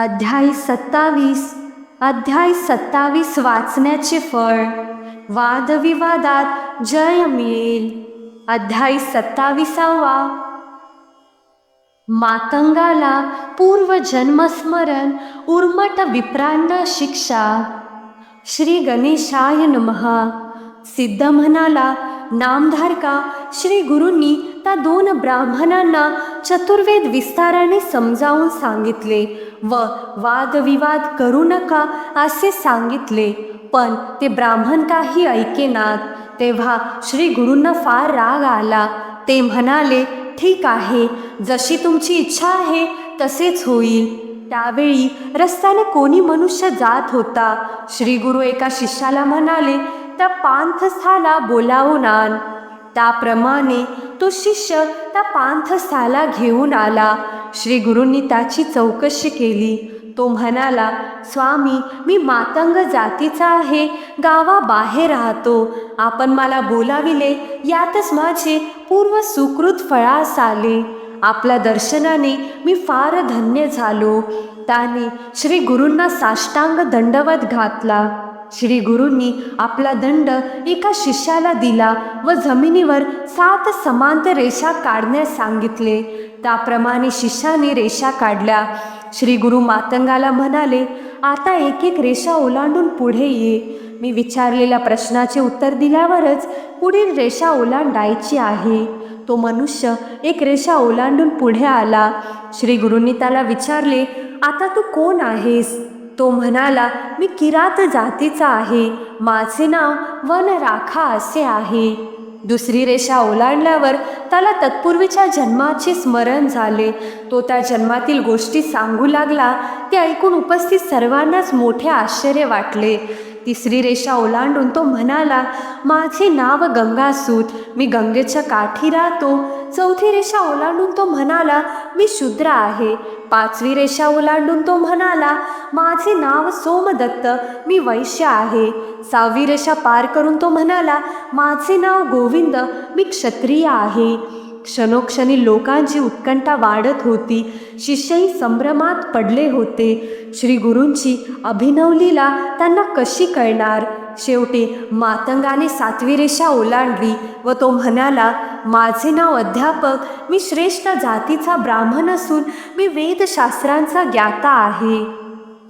अध्याय सत्तावीस. अध्याय सत्तावीस वाचण्याचे फळ. वादविवादात जय मिळेल. अध्याय सत्तावीसावा. मातंगाला पूर्वजन्मस्मरण उर्मट विप्रांना शिक्षा. श्री गणेशाय नमः. सिद्ध म्हणाला नामधारका श्री गुरूंनी त्या दोन ब्राह्मणांना चतुर्वेद विस्ताराने समजावून सांगितले व वादविवाद करू नका असे सांगितले. पण ते ब्राह्मण काही ऐकेनात तेव्हा श्री गुरूंना फार राग आला. ते म्हणाले ठीक आहे जशी तुमची इच्छा आहे तसेच होईल. त्यावेळी रस्त्याने कोणी मनुष्य जात होता. श्री गुरु एका शिष्याला म्हणाले त्या पांथस्थाला बोलावून आण. त्याप्रमाणे तो शिष्य त्या पांथस्थाला घेऊन आला. श्री गुरूंनी त्याची चौकशी केली. तो म्हणाला स्वामी मी मातंग जातीचा आहे. गावाबाहेर राहतो. आपण मला बोलाविले यातच माझे पूर्व सुकृत फळास आले. आपल्या दर्शनाने मी फार धन्य झालो. त्याने श्री गुरूंना साष्टांग दंडवत घातला. श्री गुरूंनी आपला दंड एका शिष्याला दिला व जमिनीवर सात समांतर रेषा काढण्यास सांगितले. त्याप्रमाणे शिष्याने रेषा काढल्या. श्री गुरु मातंगाला म्हणाले आता एक एक रेषा ओलांडून पुढे ये. मी विचारलेल्या प्रश्नाचे उत्तर दिल्यावरच पुढील रेषा ओलांडायची आहे. तो मनुष्य एक रेषा ओलांडून पुढे आला. श्री गुरूंनी त्याला विचारले आता तू कोण आहेस? तो म्हणाला मी किरात जातीचा आहे. माझे नाव वनराखा असे आहे. दुसरी रेषा ओलांडल्यावर त्याला तत्पूर्वीच्या जन्माचे स्मरण झाले. तो त्या जन्मातील गोष्टी सांगू लागला. ते ऐकून उपस्थित सर्वांनाच मोठे आश्चर्य वाटले. तिसरी रेषा ओलांडून तो म्हणाला माझे नाव गंगासूत मी गंगेच्या काठी राहतो. चौथी रेषा ओलांडून तो म्हणाला मी शूद्र आहे. पाचवी रेषा ओलांडून तो म्हणाला माझे नाव सोमदत्त मी वैश्य आहे. सहावी रेषा पार करून तो म्हणाला माझे नाव गोविंद मी क्षत्रिय आहे. क्षणोक्षणी लोकांची उत्कंठा वाढत होती. शिष्यही संभ्रमात पडले होते. श्री गुरूंची अभिनव लीला त्यांना कशी कळणार? शेवटी मातंगाने सातवी रेषा ओलांडली व तो म्हणाला माझे नाव अध्यापक मी श्रेष्ठ जातीचा ब्राह्मण असून मी वेदशास्त्रांचा ज्ञाता आहे.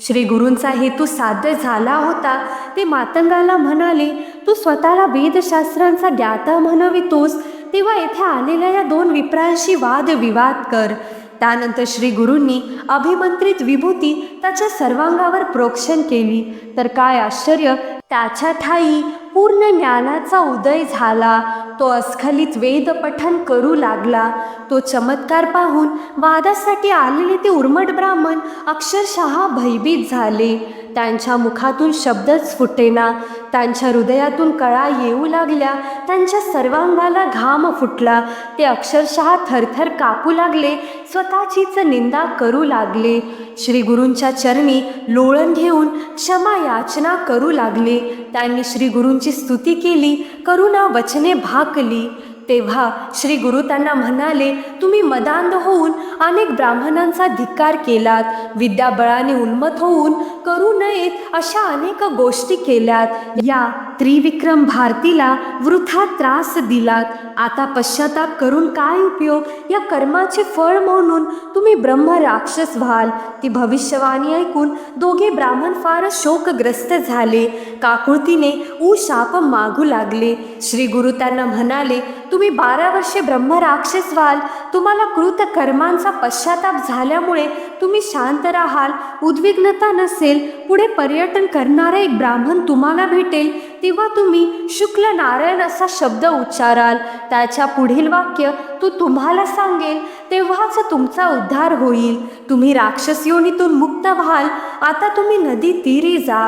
श्री गुरूंचा हेतू साध्य झाला होता. ते मातंगाला म्हणाले तू स्वतःला वेदशास्त्रांचा ज्ञाता म्हणवितोस. तेव्हा येथे आलेल्या या दोन विप्रांशी वादविवाद कर. त्यानंतर श्री गुरूंनी अभिमंत्रित विभूती त्याच्या सर्वांगावर प्रोक्षण केली. तर काय आश्चर्य त्याच्या ठाई पूर्ण ज्ञानाचा उदय झाला. तो अस्खलित वेद पठन करू लागला. तो चमत्कार पाहून वादासाठी आलेले ते उर्मट ब्राह्मण अक्षरशः भयभीत झाले. त्यांच्या मुखातून शब्दच फुटेना. त्यांच्या हृदयातून कळा येऊ लागल्या. त्यांच्या सर्वांगाला घाम फुटला. ते अक्षरशः थरथर कापू लागले. स्वतःचीच निंदा करू लागले. श्री गुरूंच्या चरणी लोळण घेऊन क्षमा याचना करू लागले. त्यांनी श्री गुरूंची स्तुती केली. करुणा वचने भाकली. तेव्हा श्री गुरु त्यांना म्हणाले तुम्ही मदांध होऊन अनेक ब्राह्मणांचा धिक्कार केलात विद्याबळाने उन्मत होऊन करू नयेत अशा अनेक गोष्टी केल्यात. या त्रिविक्रम भारतीला वृथा त्रास दिलात. आता पश्चाताप करून काय उपयोग? या कर्माचे फळ म्हणून तुम्ही ब्रह्म राक्षस व्हाल. ती भविष्यवाणी ऐकून दोघे ब्राह्मण फार शोकग्रस्त झाले. काकुळतीने ऊ शाप मागू लागले. श्री गुरु त्यांना म्हणाले तुम्ही बारा वर्षे ब्रह्म राक्षस व्हाल तुम्हाला कृत कर्मांचा पश्चाताप झाल्यामुळे तुम्ही शांत राहाल उद्विग्नता नसेल पुढे पर्यटन करणारा एक ब्राह्मण तुम्हाला भेटेल तेव्हा तुम्ही शुक्ल नारायण असा शब्द उच्चाराल. त्याच्या पुढील वाक्य तो तुम्हाला सांगेल तेव्हाच तुमचा उद्धार होईल. तुम्ही राक्षस योनीतून मुक्त व्हाल आता तुम्ही नदी तीरी जा.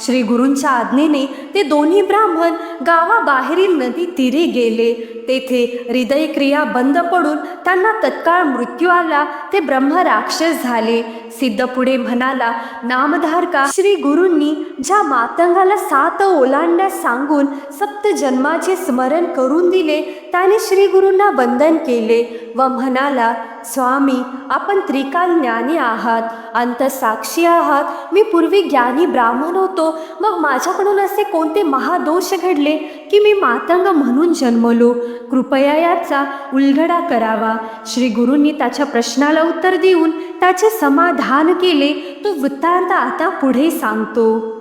श्री गुरूंच्या आज्ञेने ते दोन्ही ब्राह्मण गावाबाहेरील नदी तीरी गेले. तेथे हृदयक्रिया बंद पडून त्यांना तत्काळ मृत्यू आला ते ब्रह्म राक्षस झाले. सिद्ध पुढे म्हणाला नामधारका श्री गुरूंनी ज्या मातंगाला सात ओलांडण्यास सांगून सप्त जन्माचे स्मरण करून दिले त्याने श्री गुरूंना वंदन केले व म्हणाला स्वामी आपण त्रिकाल ज्ञानी आहात अंतसाक्षी आहात. मी पूर्वी ज्ञानी ब्राह्मण होतो. मग माझ्याकडून असे कोणते महादोष घडले की मी मातंग म्हणून जन्मलो? कृपया याचा उलगडा करावा. श्री गुरूंनी त्याच्या प्रश्नाला उत्तर देऊन त्याचे समाधान केले. तो वृत्तांत आता पुढे सांगतो.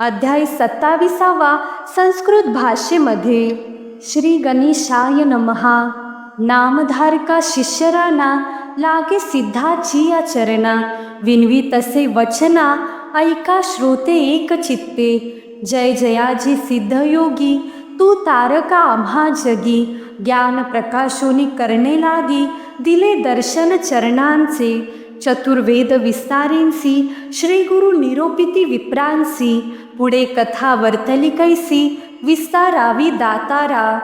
अध्याय सत्ताविसावा संस्कृत भाषेमध्ये. श्री गणेशाय नमहा नामधारका शिष्यराना लागे सिद्धाची या चरणा. विनवी तसे वचना ऐका श्रोते एक चित्ते जय जयाजी सिद्धयोगी तू तारका आम्हा जगी. ज्ञान प्रकाशोनी करणे लागी दिले दर्शन चरणांचे. चतुर्वेद विस्तारेंसी श्री गुरु निरोपिती विप्रांसी. पुढे कथा वर्तली कैसी विस्तारावी दातारा.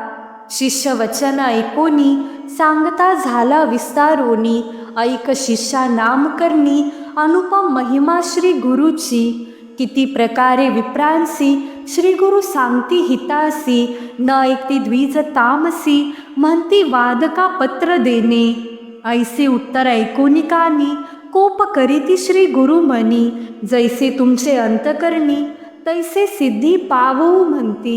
शिष्यवचन ऐकोनी सांगता झाला विस्तारोनी. ऐक शिष्या नाम करणी अनुपम महिमा श्री गुरुची. किती प्रकारे विप्रांसी श्री गुरु सांगती हितासी. न ऐकती द्विज तामसी म्हणती वादका पत्र देणे. ऐसे उत्तर ऐकोनिकानी कोप करीती श्री गुरु मनी. जैसे तुमचे अंतकरणी तैसे सिद्धी पावू म्हणती.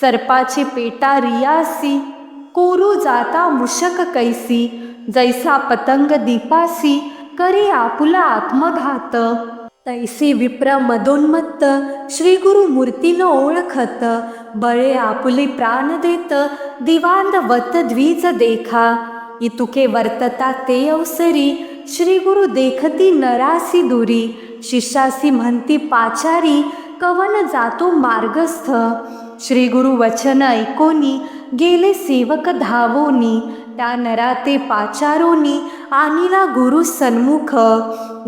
सर्पाची पेटा रियासी कोरू जाता मुशक कैसी जैसा पतंग दीपासी करी आपुला आत्मघात. तैसे विप्र मदोन्मत्त श्री गुरु मूर्तीनं ओळखत बळे आपुले प्राण देत दिवांद वत द्विज देखा. इतुके वर्तता ते अवसरी श्री गुरु देखती नरासी दुरी शिष्यासी म्हणती पाचारी कवन जातो मार्गस्थ? श्री गुरु वचन ऐकोनी गेले सेवक धावोनी त्या नराते पाचारोनी आणिला गुरु सन्मुख.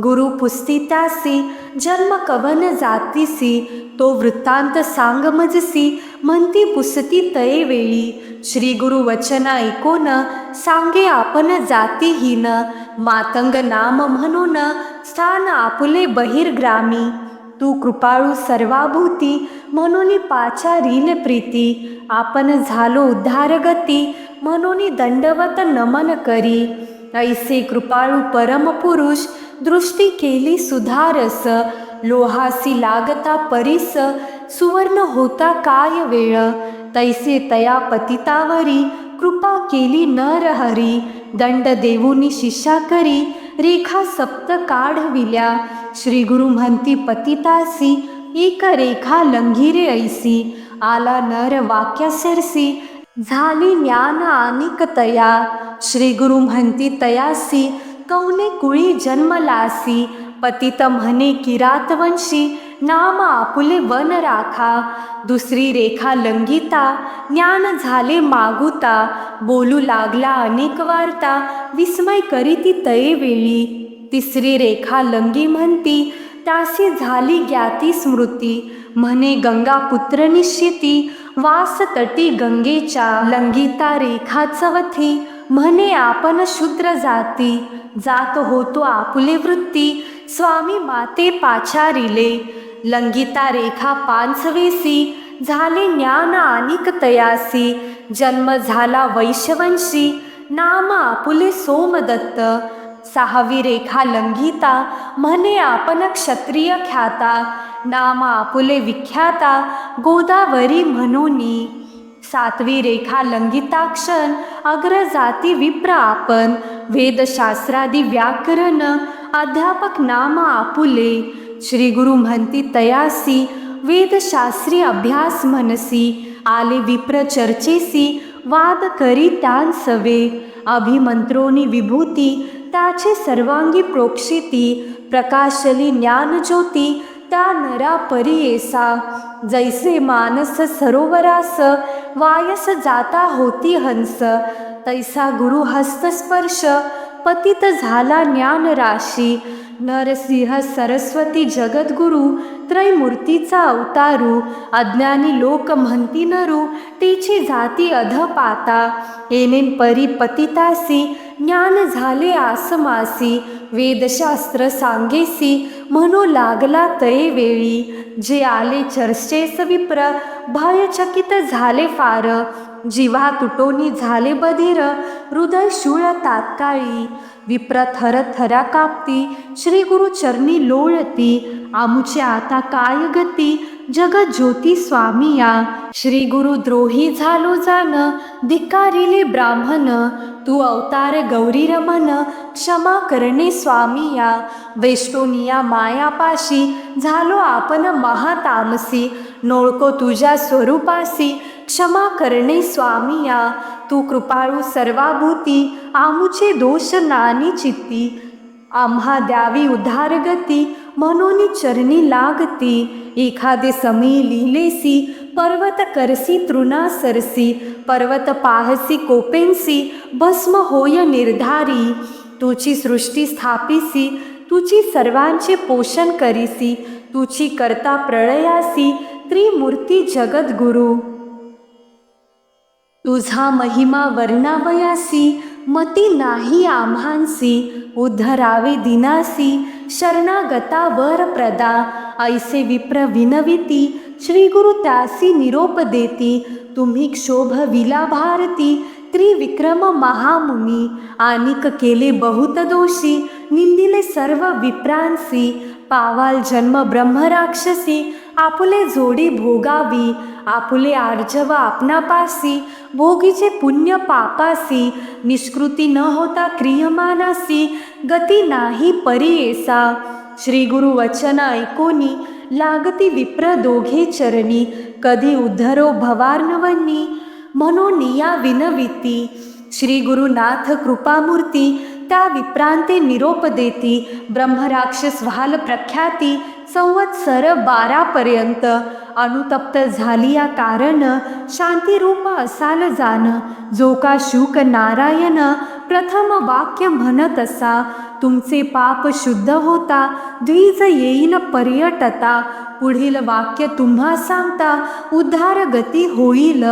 गुरु पुस्तितासी जन्म कवन जातीसी तो वृत्तांत सांगमजसी म्हणती पुसती तये वेळी. श्री गुरु वचन ऐकोन सांगे आपण जातीहीन मातंग नाम म्हणून स्थान आपुले बहिर्ग्रामी. तू कृपाळू सर्वाभूती म्हणून पाचारील प्रीती. आपण झालो उद्धारगती म्हणून दंडवत नमन करी. ऐसे कृपाळू परमपुरुष दृष्टी केली सुधारस. लोहासी लागता परिस सुवर्ण होता काय वेळ. तैसे तया पतितावरी कृपा केली नरहरी. दंड देऊनी शिष्या करी रेखा सप्त काढविल्या. श्री गुरु म्हणती पतितासी एक रेखा लंघिरे ऐसी आला नर वाक्या सरसी झाली ज्ञान आनिक तया. श्री गुरु म्हणती तयासी कौने कुळी जन्मलासी पतित म्हणे किरातवंशी नाम आपुले वन राखा. दुसरी रेखा लंगिता ज्ञान झाले मागुता. बोलू लागला अनेक वार्ता. विस्मय करीती तये वेळी. तिसरी रेखा लंगी म्हणती त्यासी झाली ज्ञाती स्मृती. म्हणे गंगा पुत्र निश्चिती. वास तटी गंगेच्या. लंगिता रेखा चवथी. म्हणे आपण शूद्र जाती. जात होतो आपुले वृत्ती. स्वामी माते पाचारिले लंगिता रेखा पांचवीसी झाले ज्ञान अनिक तयासी जन्म झाला वैशवंशी नाम आपुले सोमदत्त सहावी रेखा लंघिता म्हणे आपण क्षत्रिय ख्याता नाम आपुले विख्याता गोदावरी म्हणूनी. सातवी रेखा लंघिताक्षण अग्रजाती विप्र आपण वेदशास्त्रादी व्याकरण अध्यापक नाम आपुले श्री गुरु म्हणती तयासी वेदशास्त्री अभ्यास मनसी आले विप्र चर्चेसी वाद करी सवे अभिमंत्रोनी विभूती त्याचे सर्वांगी प्रोक्षिती प्रकाशली ज्ञानज्योती त्या नरा परियेसा जैसे मानस सरोवरास वायस जाता होती हंस तैसा गुरु हस्तस्पर्श पतित झाला ज्ञान राशी नरसिंह सरस्वती जगद्गुरु त्रैमूर्तीचा अवतारू अज्ञानी लोक म्हणती नरू तिची जाती अधपाता येनेन परी पतितासी ज्ञान झाले आसमासी वेदशास्त्र सांगेसी म्हणू लागला तये वेळी जे आले चर्चेस विप्र भयचकित झाले फार जिव्हा तुटोनी झाले बधीर हृदय शूळ तात्काळी. विप्र थर थरा कापती श्री गुरु चरणी लोळती. आमुचे आता काय गती? जग ज्योती स्वामीया. श्री गुरु द्रोही झालो जाण धिक्कारिले ब्राह्मण. तू अवतार गौरी रमन क्षमा करणे स्वामीया. वेष्टोनिया मायापाशी झालो आपण महातामसी. नोळको तुझ्या स्वरूपासी क्षमा करणे स्वामीया. तू कृपाळू सर्वाभूती आमुचे दोष नानी चित्ती. आम्हा द्यावी उद्धारगती म्हणून चरणी लागती. एखादे समी लिहिलेसी पर्वत करसी तृणा सरसी. पर्वत पाहसी कोपेंसी भस्म होय निर्धारी. तुझी सृष्टी स्थापिसी तुझी सर्वांचे पोषण करीसी. तुझी करता प्रळयासी त्रिमूर्ती जगद्गुरु. तुझा महिमा वर्णावयासी मती नाही आम्हांसी उद्धरावे दिनासी शरणागता वर प्रदा ऐसे विप्र विनविती श्री गुरु त्यासी निरोप देती तुम्ही क्षोभ विला भारती त्रिविक्रम महामुनी आनिक केले बहुत दोषी निंदिले सर्व विप्रांसी पावाल जन्म ब्रह्मराक्षसी आपुले जोडी भोगावी आपुले आर्जव आपणापासी भोगीचे पुण्य पापासी निष्कृती न होता क्रियमानासी गती नाही परियेसा श्री गुरु वचन ऐकोनी लागती विप्र दोघे चरणी कधी उद्धरो भवार्णवनी म्हणून या विनविती. श्री गुरुनाथ कृपामूर्ती त्या विप्रांते निरोप देती ब्रह्मराक्षस व्हाल प्रख्याती संवत्सर बारापर्यंत अनुतप्त झाली या कारण शांतिरूप असाल जाण. जो का शुक नारायण प्रथम वाक्य म्हणत असा तुमचे पाप शुद्ध होता द्विज येईन पर्यटता. पुढील वाक्य तुम्हा सांगता उद्धार गती होईल.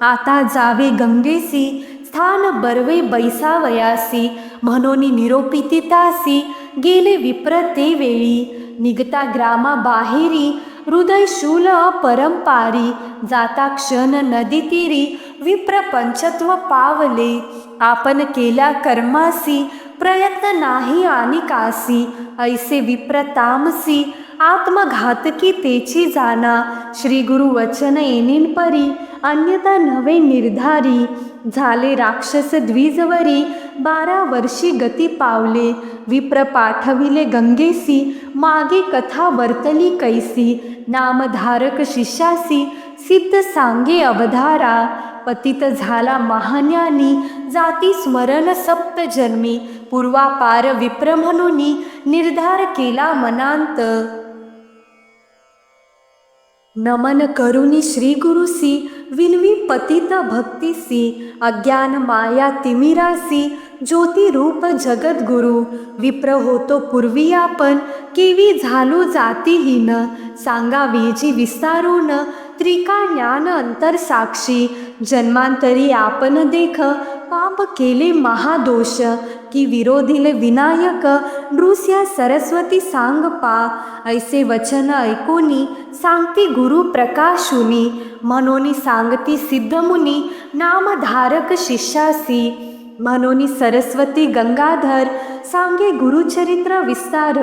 आता जावे गंगेसी स्थान बर्वे बैसावयासी म्हणून निरोपितितासी गेले विप्र ते वेळी. निघता ग्रामा बाहेरी हृदय शूल परंपारी जाता क्षण नदी तीरी विप्र पंचत्व पावले. आपण केल्या कर्मासी प्रयत्न नाही आणि कासी. ऐसे विप्र तामसी आत्मघातकी तेची जाना. श्री गुरु वचन येणीन परी अन्यथा नवे निर्धारी. झाले राक्षस द्विजवरी. बारा वर्षी गती पावले. विप्र पाठविले गंगेसी. मागे कथा वर्तली कैसी. नामधारक शिष्यासी. सिद्ध सांगे अवधारा. पतित झाला महान्यानी. जाती स्मरण सप्त जन्मी. पूर्वापार विप्र म्हणून. निर्धार केला मनांत. नमन करुनी श्री गुरुसी. विनवी पतित भक्तीसी अज्ञान माया तिमिरासी ज्योतिरूप जगद्गुरु विप्र होतो पूर्वी आपण केवी झालो जातीहीन सांगा वेजी विस्तारून त्रिका ज्ञान अंतर साक्षी जन्मांतरी आपण देख पाप केले महादोष की विरोधीले विनायक नृस्य सरस्वती सांग पा ऐसे वचन ऐकोनी सांगती गुरु प्रकाशुनी म्हणून सांगती सिद्धमुनी नामधारक शिष्यासी म्हणून सरस्वती गंगाधर सांगे गुरुचरित्र विस्तार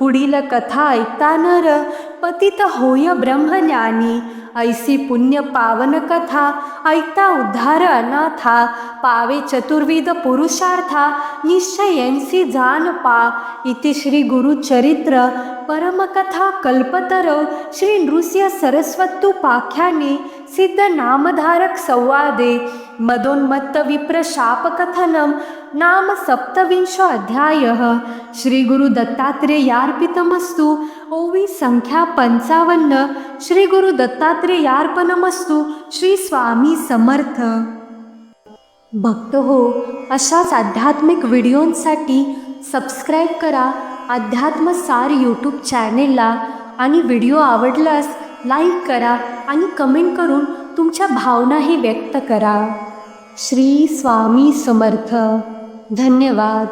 पुढील कथा ऐकता नर पतित होय ब्रह्मज्ञानी ऐसी पुण्य पावन कथा ऐकता उद्धार अनाथा पावे चतुर्विध पुरुषार्था निश्चयंसी जान पा इति श्री गुरुचरित्र परमकथा कल्पतर श्री नृसिंह सरस्वतु पाख्याने सिद्ध नामधारक संवादे मदोन्मत्त विप्र नाम सप्तविंशो अध्याय। श्री गुरु दत्तात्रेयार्पितमस्तु ओवी संख्या पंचावन्न। श्री गुरु दत्तात्रेयार्पणमस्तु श्री स्वामी समर्थ. भक्त हो अशाच आध्यात्मिक व्हिडिओंसाठी सबस्क्राईब करा अध्यात्मसार यूट्यूब चॅनेलला आणि व्हिडिओ आवडल्यास लाईक करा आणि कमेंट करून तुमच्या भावनाही व्यक्त करा. श्री स्वामी समर्थ. धन्यवाद.